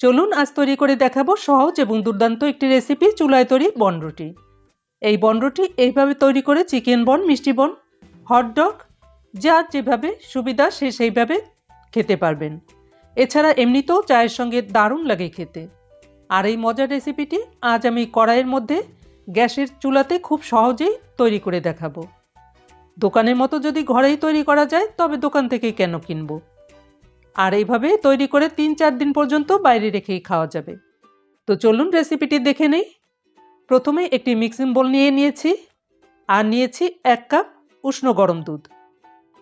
চলুন আজ তৈরি করে দেখাবো সহজ এবং দুর্দান্ত একটি রেসিপি চুলায় তৈরি বনরুটি এই বনরুটি এইভাবে তৈরি করে চিকেন বন, মিষ্টি বন হটডগ যার যেভাবে সুবিধা সে সেইভাবে খেতে পারবেন। এছাড়া এমনিতেও চায়ের সঙ্গে দারুণ লাগে খেতে। আর এই মজার রেসিপিটি আজ আমি কড়াইয়ের মধ্যে গ্যাসের চুলাতে খুব সহজেই তৈরি করে দেখাবো। দোকানের মতো যদি ঘরেই তৈরি করা যায়, তবে দোকান থেকেই কেন কিনবো? আর এইভাবে তৈরি করে তিন চার দিন পর্যন্ত বাইরে রেখেই খাওয়া যাবে। তো চলুন রেসিপিটি দেখে নেই। প্রথমে একটি মিক্সিং বোল নিয়ে নিয়েছি। আর নিয়েছি এক কাপ উষ্ণ গরম দুধ।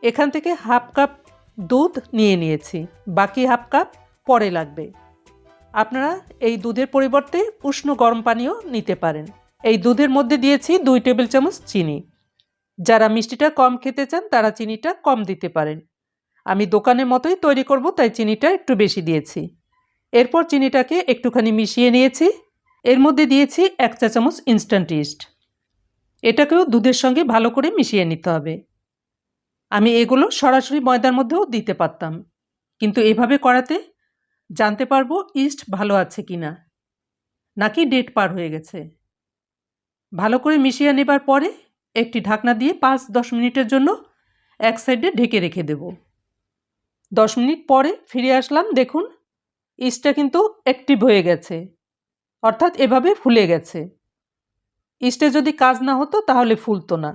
এখান থেকে হাফ কাপ দুধ নিয়ে নিয়েছি। বাকি হাফ কাপ পরে লাগবে। আপনারা এই দুধের পরিবর্তে উষ্ণ গরম পানিও নিতে পারেন। এই দুধের মধ্যে দিয়েছি দুই টেবিল চামচ চিনি। যারা মিষ্টিটা কম খেতে চান, তারা চিনিটা কম দিতে পারেন। আমি দোকানের মতোই তৈরি করব, তাই চিনিটা একটু বেশি দিয়েছি। এরপর চিনিটাকে একটুখানি মিশিয়ে নিয়েছি। এর মধ্যে দিয়েছি এক চা চামচ ইনস্ট্যান্ট ইস্ট এটাকেও দুধের সঙ্গে ভালো করে মিশিয়ে নিতে হবে। আমি এগুলো সরাসরি ময়দার মধ্যেও দিতে পারতাম। কিন্তু এভাবে করাতে জানতে পারব ইস্ট ভালো আছে কি না নাকি ডেট পার হয়ে গেছে। ভালো করে মিশিয়ে নেবার পরে একটি ঢাকনা দিয়ে পাঁচ দশ মিনিটের জন্য এক সাইডে ঢেকে রেখে দেব। দশ মিনিট পরে ফিরে আসলাম, দেখুন, ইস্টটা কিন্তু অ্যাক্টিভ হয়ে গেছে। অর্থাৎ এভাবে ফুলে গেছে। ইস্টে যদি কাজ না হতো, তাহলে ফুলতো না।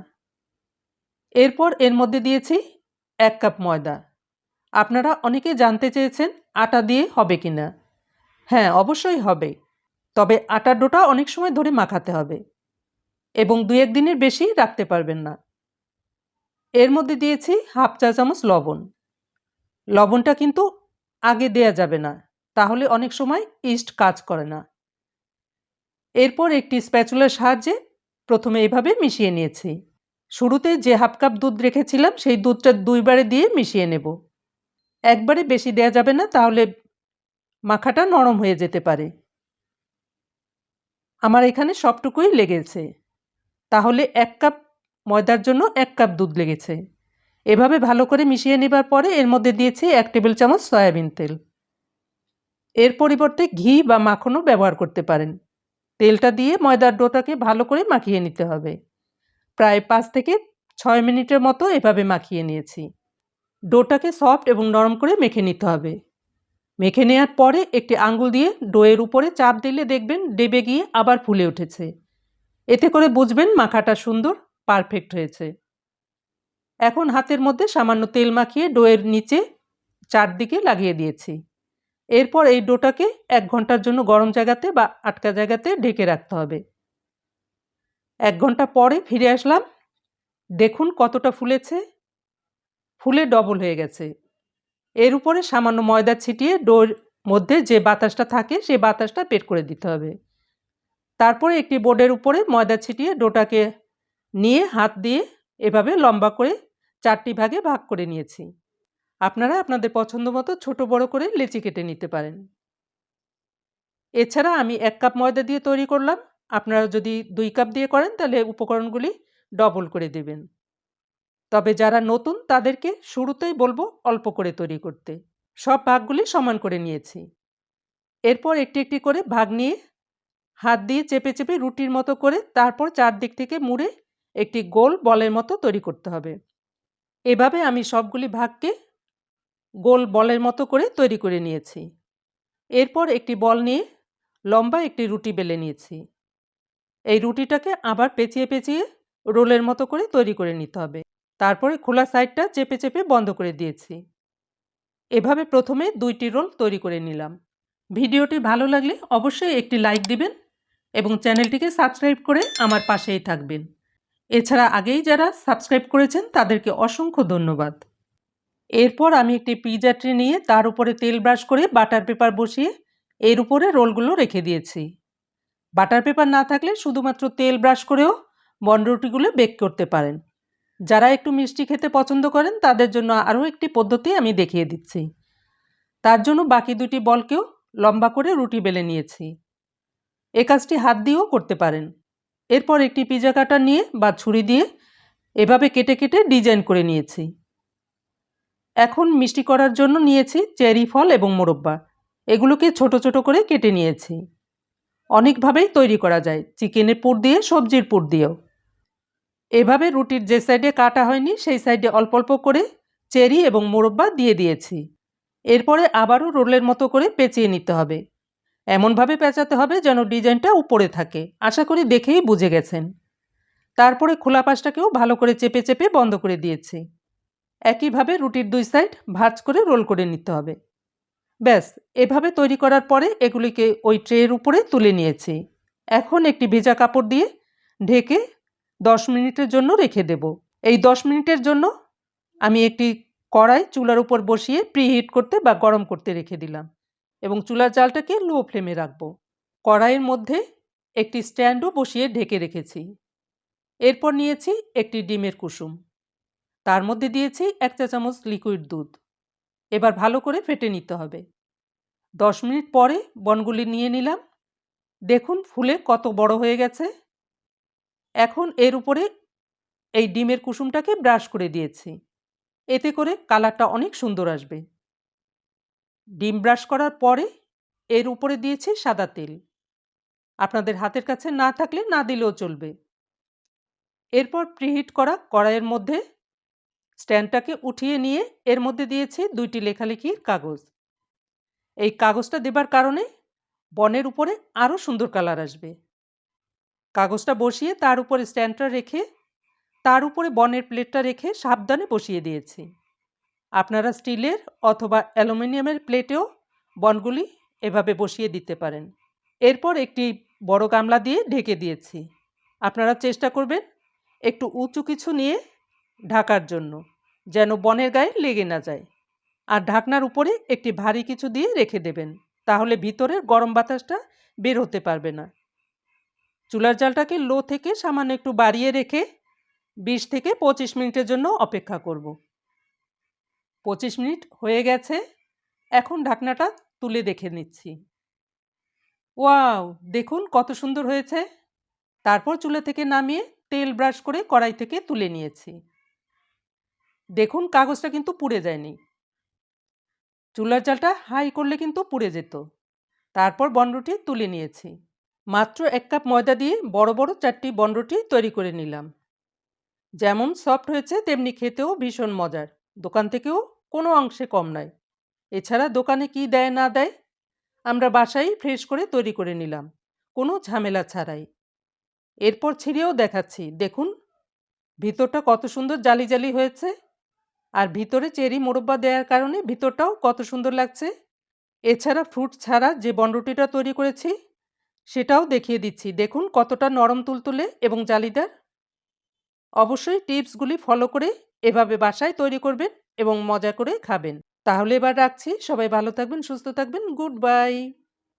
এরপর এর মধ্যে দিয়েছি এক কাপ ময়দা। আপনারা অনেকে জানতে চেয়েছেন আটা দিয়ে হবে কি না হ্যাঁ অবশ্যই হবে। তবে আটার ডোটা অনেক সময় ধরে মাখাতে হবে এবং দু এক দিনের বেশি রাখতে পারবেন না। এর মধ্যে দিয়েছি হাফ চা চামচ লবণ। লবণটা কিন্তু আগে দেয়া যাবে না, তাহলে অনেক সময় ইস্ট কাজ করে না। এরপর একটি স্প্যাচুলার সাহায্যে প্রথমে এভাবে মিশিয়ে নিয়েছি। শুরুতে যে হাফ কাপ দুধ রেখেছিলাম, সেই দুধটা দুইবারে দিয়ে মিশিয়ে নেব। একবারে বেশি দেয়া যাবে না, তাহলে মাখাটা নরম হয়ে যেতে পারে। আমার এখানে সবটুকুই লেগেছে। তাহলে এক কাপ ময়দার জন্য এক কাপ দুধ লেগেছে। এভাবে ভালো করে মিশিয়ে নেবার পরে এর মধ্যে দিয়েছি এক টেবিল চামচ সয়াবিন তেল। এর পরিবর্তে ঘি বা মাখনও ব্যবহার করতে পারেন। তেলটা দিয়ে ময়দার ডোটাকে ভালো করে মাখিয়ে নিতে হবে। প্রায় পাঁচ থেকে ছয় মিনিটের মতো এভাবে মাখিয়ে নিয়েছি। ডোটাকে সফট এবং নরম করে মেখে নিতে হবে। মেখে নেওয়ার পরে একটি আঙ্গুল দিয়ে ডোয়ের উপরে চাপ দিলে দেখবেন ডেবে গিয়ে আবার ফুলে উঠেছে। এতে করে বুঝবেন মাখাটা সুন্দর, পারফেক্ট হয়েছে। এখন হাতের মধ্যে সামান্য তেল মাখিয়ে ডোয়ের নিচে চারদিকে লাগিয়ে দিয়েছি। এরপর এই ডোটাকে এক ঘণ্টার জন্য গরম জায়গাতে বা আটকা জায়গাতে ঢেকে রাখতে হবে। এক ঘণ্টা পরে ফিরে আসলাম। দেখুন কতটা ফুলেছে। ফুলে ডবল হয়ে গেছে। এর উপরে সামান্য ময়দা ছিটিয়ে ডোর মধ্যে যে বাতাসটা থাকে সেই বাতাসটা পেট করে দিতে হবে। তারপরে একটি বোর্ডের উপরে ময়দা ছিটিয়ে ডোটাকে নিয়ে হাত দিয়ে এভাবে লম্বা করে চারটি ভাগে ভাগ করে নিয়েছি। আপনারা আপনাদের পছন্দ মতো ছোটো বড় করে লেচি কেটে নিতে পারেন। এছাড়া আমি এক কাপ ময়দা দিয়ে তৈরি করলাম। আপনারা যদি দুই কাপ দিয়ে করেন তাহলে উপকরণগুলি ডবল করে দেবেন। তবে যারা নতুন তাদেরকে শুরুতেই বলব অল্প করে তৈরি করতে। সব ভাগগুলি সমান করে নিয়েছি। এরপর একটি একটি করে ভাগ নিয়ে হাত দিয়ে চেপে চেপে রুটির মতো করে তারপর চারদিক থেকে মুড়ে একটি গোল বলের মতো তৈরি করতে হবে। এভাবে আমি সবগুলি ভাগকে গোল বলের মতো করে তৈরি করে নিয়েছি। এরপর একটি বল নিয়ে লম্বা একটি রুটি বেলে নিয়েছি। এই রুটিটাকে আবার পেঁচিয়ে পেঁচিয়ে রোলের মতো করে তৈরি করে নিতে হবে। তারপরে খোলা সাইডটা চেপে চেপে বন্ধ করে দিয়েছি। এভাবে প্রথমে দুইটি রোল তৈরি করে নিলাম। ভিডিওটি ভালো লাগলে অবশ্যই একটি লাইক দিবেন এবং চ্যানেলটিকে সাবস্ক্রাইব করে আমার পাশেই থাকবেন। এছাড়া আগেই যারা সাবস্ক্রাইব করেছেন, তাদেরকে অসংখ্য ধন্যবাদ। এরপর আমি একটি পিজা ট্রে নিয়ে তার উপরে তেল ব্রাশ করে বাটার পেপার বসিয়ে এর উপরে রোলগুলো রেখে দিয়েছি। বাটার পেপার না থাকলে শুধুমাত্র তেল ব্রাশ করেও বনরুটিগুলো বেক করতে পারেন। যারা একটু মিষ্টি খেতে পছন্দ করেন, তাদের জন্য আরও একটি পদ্ধতি আমি দেখিয়ে দিচ্ছি। তার জন্য বাকি দুটি বলকেও লম্বা করে রুটি বেলে নিয়েছি। এ কাজটি হাত দিয়েও করতে পারেন। এরপর একটি পিজা কাটার নিয়ে বা ছুরি দিয়ে এভাবে কেটে কেটে ডিজাইন করে নিয়েছি। এখন মিষ্টি করার জন্য নিয়েছি চেরি ফল এবং মোরব্বা। এগুলোকে ছোট ছোট করে কেটে নিয়েছি। অনেকভাবেই তৈরি করা যায়, চিকেনের পুর দিয়ে, সবজির পুর দিয়েও। এভাবে রুটির যে সাইডে কাটা হয়নি, সেই সাইডে অল্প অল্প করে চেরি এবং মোরব্বা দিয়ে দিয়েছি। এরপরে আবারও রোলের মতো করে পেঁচিয়ে নিতে হবে। এমনভাবে পেঁচাতে হবে যেন ডিজাইনটা উপরে থাকে। আশা করি দেখেই বুঝে গেছেন। তারপরে খোলা পাশটাকেও ভালো করে চেপে চেপে বন্ধ করে দিয়েছি। একইভাবে রুটির দুই সাইড ভাজ করে রোল করে নিতে হবে। ব্যাস, এভাবে তৈরি করার পরে এগুলিকে ওই ট্রের উপরে তুলে নিয়েছি। এখন একটি ভেজা কাপড় দিয়ে ঢেকে দশ মিনিটের জন্য রেখে দেব। এই দশ মিনিটের জন্য আমি একটি কড়াই চুলার উপর বসিয়ে প্রিহিট করতে বা গরম করতে রেখে দিলাম। এবং চুলার জালটাকে লো ফ্লেমে রাখব। কড়াইয়ের মধ্যে একটি স্ট্যান্ডও বসিয়ে ঢেকে রেখেছি। এরপর নিয়েছি একটি ডিমের কুসুম। তার মধ্যে দিয়েছি এক চা চামচ লিকুইড দুধ। এবার ভালো করে ফেটে নিতে হবে। দশ মিনিট পরে বনগুলি নিয়ে নিলাম। দেখুন ফুলে কত বড় হয়ে গেছে। এখন এর উপরে এই ডিমের কুসুমটাকে ব্রাশ করে দিয়েছি। এতে করে কালারটা অনেক সুন্দর আসবে। ডিম ব্রাশ করার পরে এর উপরে দিয়েছি সাদা তেল। আপনাদের হাতের কাছে না থাকলে না দিলেও চলবে। এরপর প্রিহিট করা কড়াইয়ের মধ্যে স্ট্যান্ডটাকে উঠিয়ে নিয়ে এর মধ্যে দিয়েছি দুইটি লেখালেখির কাগজ। এই কাগজটা দেবার কারণে বনের উপরে আরও সুন্দর কালার আসবে। কাগজটা বসিয়ে তার উপরে স্ট্যান্ডটা রেখে, তার উপরে বনের প্লেটটা রেখে সাবধানে বসিয়ে দিয়েছি। আপনারা স্টিলের অথবা অ্যালুমিনিয়ামের প্লেটেও বনগুলি এভাবে বসিয়ে দিতে পারেন। এরপর একটি বড় গামলা দিয়ে ঢেকে দিয়েছি। আপনারা চেষ্টা করবেন একটু উঁচু কিছু নিয়ে ঢাকার জন্য, যেন বনের গায়ে লেগে না যায়। আর ঢাকনার উপরে একটি ভারী কিছু দিয়ে রেখে দেবেন, তাহলে ভিতরের গরম বাতাসটা বের হতে পারবে না। চুলার জালটাকে লো থেকে সামান্য একটু বাড়িয়ে রেখে বিশ থেকে পঁচিশ মিনিটের জন্য অপেক্ষা করব। পঁচিশ মিনিট হয়ে গেছে। এখন ঢাকনাটা তুলে দেখে নিচ্ছি। ওয়াও! দেখুন কত সুন্দর হয়েছে। তারপর চুলা থেকে নামিয়ে তেল ব্রাশ করে কড়াই থেকে তুলে নিয়েছি। দেখুন কাগজটা কিন্তু পুড়ে যায়নি। চুলার জালটা হাই করলে কিন্তু পুড়ে যেত। তারপর বনরুটি তুলে নিয়েছি। মাত্র এক কাপ ময়দা দিয়ে বড় বড় চারটি বনরুটি তৈরি করে নিলাম। যেমন সফট হয়েছে, তেমনি খেতেও ভীষণ মজার। দোকান থেকেও কোনো অংশে কম নয়। এছাড়া দোকানে কি দেয় না দেয়, আমরা বাসায় ফ্রেশ করে তৈরি করে নিলাম, কোনো ঝামেলা ছাড়াই। এরপর ছিঁড়েও দেখাচ্ছি, দেখুন, ভিতরটা কত সুন্দর জালি জালি হয়েছে, আর ভিতরে চেরি মোরব্বা দেওয়ার কারণে ভিতরটাও কত সুন্দর লাগছে। এছাড়া ফ্রুট ছাড়া যে বনরুটিটা তৈরি করেছি, সেটাও দেখিয়ে দিচ্ছি, দেখুন কতটা নরম তুলতুলে এবং জালিদার। অবশ্যই টিপসগুলি ফলো করে এভাবে বাসায় তৈরি করবেন এবং মজা করে খাবেন। তাহলে এবার রাখছি। সবাই ভালো থাকবেন, সুস্থ থাকবেন। Good bye!